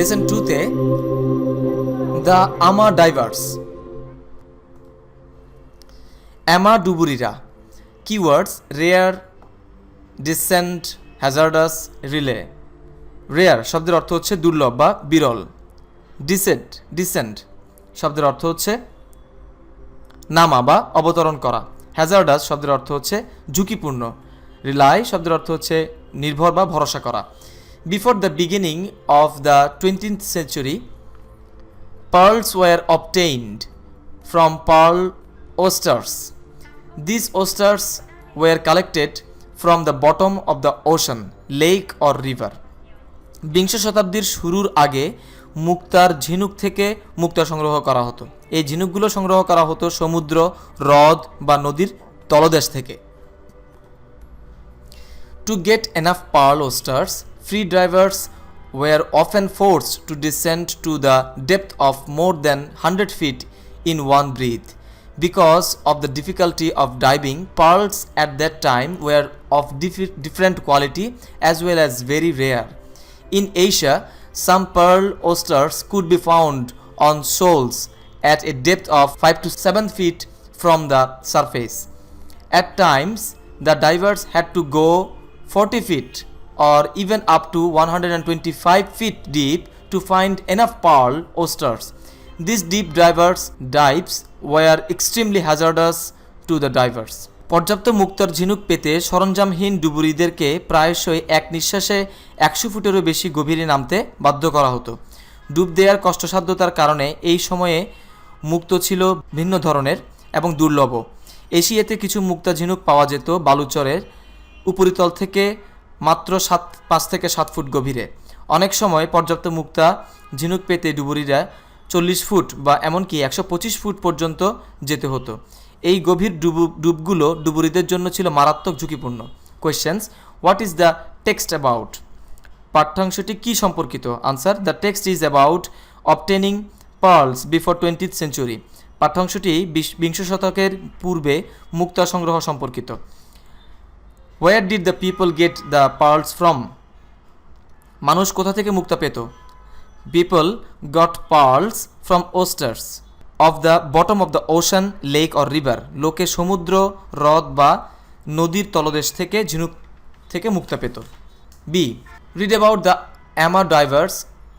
Lesson টুতে the Ama divers Ama ডুবুরিরা keywords rare descent hazardous rely rare শব্দের অর্থ হচ্ছে দুর্লভ বা বিরল। ডিসেন্ট ডিসেন্ট শব্দের অর্থ হচ্ছে নামা বা অবতরণ করা। হ্যাজার্ডাস শব্দের অর্থ হচ্ছে ঝুঁকিপূর্ণ। রিলাই শব্দের অর্থ হচ্ছে নির্ভর বা ভরসা করা। Before the beginning of the twentieth century pearls were obtained from pearl oysters. These oysters were collected from the bottom of the ocean, lake or river. বিংশ শতাব্দীর শুরুর আগে মুক্তার ঝিনুক থেকে মুক্তা সংগ্রহ করা হতো এই ঝিনুকগুলো সংগ্রহ করা হতো সমুদ্র হ্রদ বা নদীর তলদেশ থেকে To get enough pearl oysters, free divers were often forced to descend to the depth of more than 100 feet in one breath. Because of the difficulty of diving, pearls at that time were of dif- different quality as well as very rare. In Asia, some pearl oysters could be found on shoals at a depth of 5 to 7 feet from the surface. At times, the divers had to go 40 feet or even up to 125 feet deep to find enough pearl oysters. These deep divers dives were extremely hazardous to the divers. পর্যাপ্ত মুক্তার ঝিনুক পেতে সরঞ্জামহীন ডুবুরিদেরকে প্রায়শই এক নিঃশ্বাসে একশো ফুটেরও বেশি গভীরে নামতে বাধ্য করা হতো ডুব দেওয়ার কষ্টসাধ্যতার কারণে এই সময়ে মুক্ত ছিল ভিন্ন ধরনের এবং দুর্লভ এশিয়াতে কিছু মুক্তা ঝিনুক পাওয়া যেত বালুচরের উপরিতল থেকে মাত্র সাত, পাঁচ থেকে সাত ফুট গভীরে। অনেক সময় পর্যাপ্ত মুক্তা ঝিনুক পেতে ডুবুরিরা চল্লিশ ফুট বা এমনকি একশো পঁচিশ ফুট পর্যন্ত যেতে হতো। এই গভীর ডুবু, ডুবগুলো ডুবুরিদের জন্য ছিল মারাত্মক ঝুঁকিপূর্ণ। Questions what is the text about পাঠ্যাংশটি কি সম্পর্কিত? Answer the text is about obtaining pearls before twentieth century পাঠ্যাংশটি বিশ- বিংশ শতকের পূর্বে মুক্তা সংগ্রহ সম্পর্কিত। Where did the people get the pearls from মানুষ কোথা থেকে মুক্তা পেত? People got pearls from oysters of the bottom of the ocean lake or river লোকে সমুদ্র, হ্রদ বা নদীর তলদেশ থেকে ঝিনুক থেকে মুক্তা পেত। Be read about the Ama divers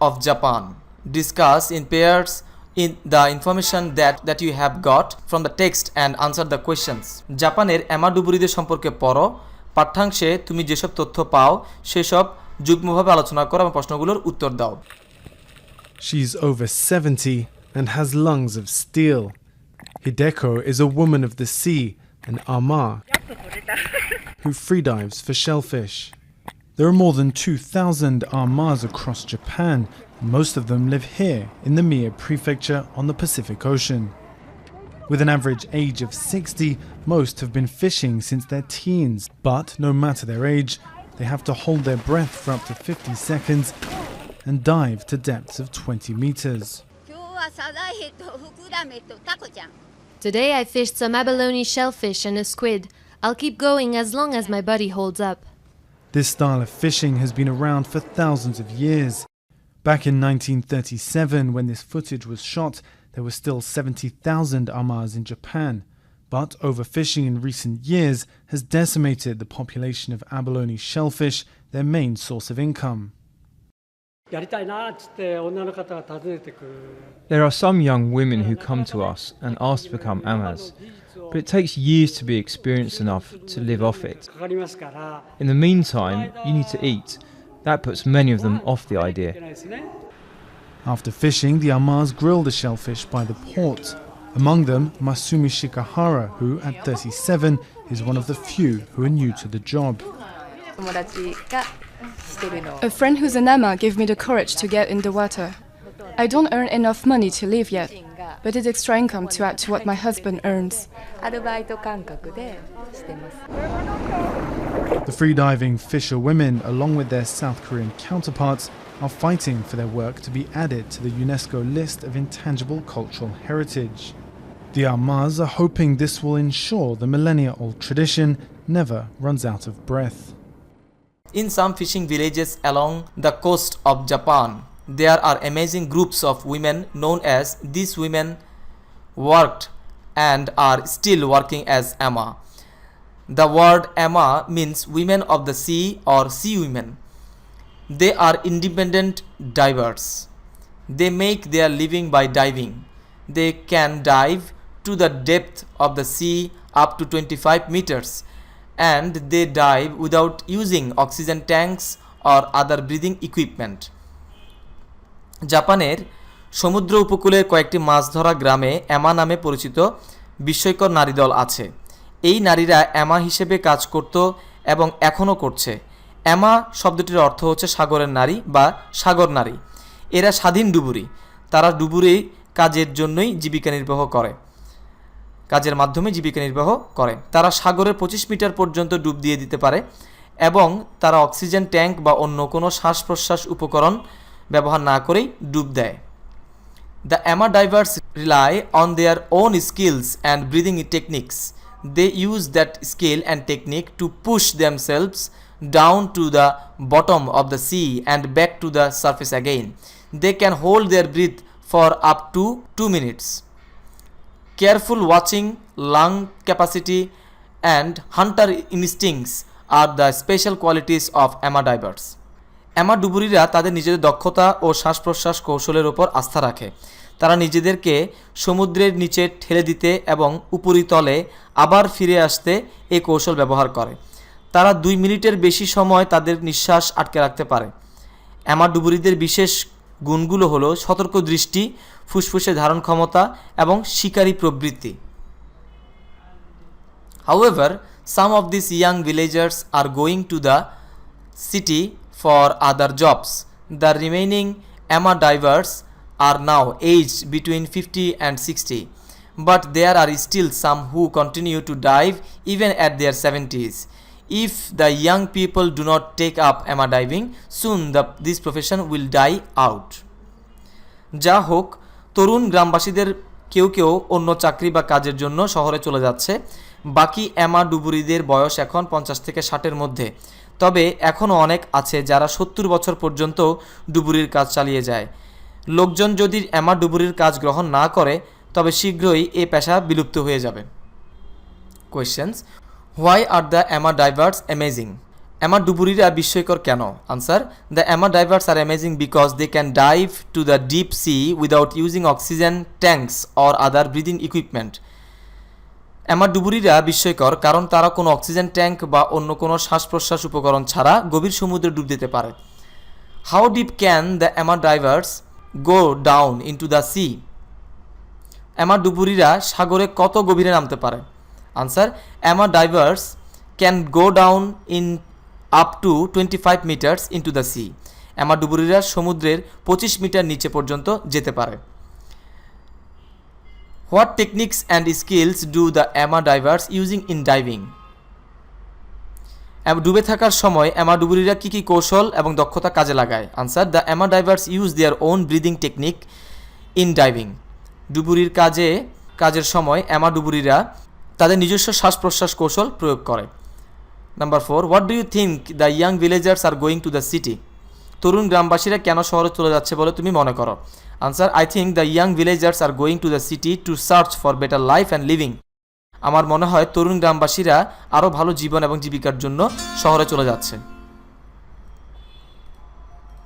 of Japan discuss in pairs in the information that that you have got from the text and answer the questions জাপানের অ্যামা ডুবুরিদের সম্পর্কে পড়ো। পাঠ্যাংশে তুমি যেসব তথ্য পাও সেসব যুগ্মভাবে আলোচনা করো এবং প্রশ্নগুলোর উত্তর দাও She's over 70 and has lungs of steel. Hideko is a woman of the sea, an ama, who freedives for shellfish. There are more than 2,000 amas across Japan. Most of them live here in the Mie prefecture on the Pacific Ocean. With an average age of 60, most have been fishing since their teens. But no matter their age, they have to hold their breath for up to 50 seconds and dive to depths of 20 meters. Today I fished some abalone shellfish and a squid. I'll keep going as long as my body holds up. This style of fishing has been around for thousands of years. Back in 1937, when this footage was shot, there were still 70,000 amas in Japan, but overfishing in recent years has decimated the population of abalone shellfish, their main source of income. There are some young women who come to us and ask to become amas, but it takes years to be experienced enough to live off it. In the meantime, you need to eat. That puts many of them off the idea. After fishing, the Amars grill the shellfish by the port. Among them, Masumi Shikahara, who at 37 is one of the few who are new to the job. A friend who's an ama gave me the courage to get in the water. I don't earn enough money to live yet, but it's extra income to add to what my husband earns. The freediving fisher women, along with their South Korean counterparts, are fighting for their work to be added to the UNESCO list of intangible cultural heritage. The Amas are hoping this will ensure the millennia old tradition never runs out of breath. In some fishing villages along the coast of Japan, there are amazing groups of women known as these women worked and are still working as Emma. The word Emma means women of the sea or sea women. They are independent divers they make they are living by diving they can dive to the depth of the sea up to twenty five metres and they dive without using oxygen tanks or other breathing equipment জাপানের সমুদ্র উপকূলের কয়েকটি মাছ ধরা গ্রামে Emma নামে পরিচিত বিস্ময়কর নারী দল আছে। এই নারীরা অ্যামা হিসেবে কাজ করত এবং এখনও করছে। অ্যামা শব্দটির অর্থ হচ্ছে সাগরের নারী বা সাগর নারী। এরা স্বাধীন ডুবুরি। তারা ডুবুরি কাজের জন্যই জীবিকা নির্বাহ করে। কাজের মাধ্যমে জীবিকা নির্বাহ করে। তারা সাগরে পঁচিশ মিটার পর্যন্ত ডুব দিয়ে দিতে পারে এবং তারা অক্সিজেন ট্যাঙ্ক বা অন্য কোনো শ্বাস প্রশ্বাস উপকরণ ব্যবহার না করেই ডুব দেয়। The Emma divers rely on their own skills and breathing techniques. They use that skill and technique to push themselves down to the bottom of the sea and back to the surface again. They can hold their breath for up to 2 minutes. Careful watching, lung capacity, and hunter instincts are the special qualities of Emma divers. Ama ডুবুরিরা তাদের নিজেদের দক্ষতা ও শ্বাস প্রশ্বাস কৌশলের ওপর আস্থা রাখে তারা নিজেদেরকে সমুদ্রের নিচে ঠেলে দিতে এবং উপরিতলে আবার ফিরে আসতে এই কৌশল ব্যবহার করে তারা দুই মিনিটের বেশি সময় তাদের নিঃশ্বাস আটকে রাখতে পারে। অ্যামাডুবুরিদের বিশেষ গুণগুলো হলো সতর্ক দৃষ্টি, ফুসফুসে ধারণ ক্ষমতা এবং শিকারী প্রবৃত্তি। However some of this young villagers are going to the city for other jobs the remaining Ama divers are now age between fifty and sixty but there are still some who continue to dive even at their seventies If the young people do not take up Emma diving, soon the, this profession will die out. যা হোক তরুণ গ্রামবাসীদের কেউ কেউ অন্য চাকরি বা কাজের জন্য শহরে চলে যাচ্ছে। বাকি অ্যামা ডুবুরিদের বয়স এখন পঞ্চাশ থেকে ষাটের মধ্যে। তবে এখনও অনেক আছে যারা সত্তর বছর পর্যন্ত ডুবুরির কাজ চালিয়ে যায়। লোকজন যদি অ্যামা ডুবুরির কাজ গ্রহণ না করে তবে শীঘ্রই এ পেশা বিলুপ্ত হয়ে যাবে। Questions why are the Ama divers amazing Ama ডুবুরিরা বিস্ময়কর কেন? Answer the Ama divers are amazing because they can dive to the deep sea without using oxygen tanks or other breathing equipment Ama ডুবুরিরা বিস্ময়কর কারণ তারা কোনো oxygen tank বা অন্য কোনো শ্বাস প্রশ্বাস উপকরণ ছাড়া গভীর সমুদ্রে ডুব দিতে পারে। How deep can the Ama divers go down into the sea Ama ডুবুরিরা সাগরে কত গভীরে নামতে পারে? Answer Ama divers can go down in up to twenty five metres into the sea Ama ডুবুরিরা সমুদ্রের পঁচিশ মিটার নিচে পর্যন্ত যেতে পারে। What techniques and skills do the Ama divers using in diving ডুবে থাকার সময় অ্যামা ডুবুরিরা কী কী কৌশল এবং দক্ষতা কাজে লাগায়? Answer the Ama divers use their own breathing technique in diving ডুবুরির কাজে, কাজের সময় অ্যামা ডুবুরিরা তাদের নিজস্ব শ্বাস প্রশ্বাস কৌশল প্রয়োগ করে। Number four what do you think the young villagers are going to the city তরুণ গ্রামবাসীরা কেন শহরে চলে যাচ্ছে বলে তুমি মনে করো? Answer I think the young villagers are going to the city to search for better life and living আমার মনে হয় তরুণ গ্রামবাসীরা আরও ভালো জীবন এবং জীবিকার জন্য শহরে চলে যাচ্ছে।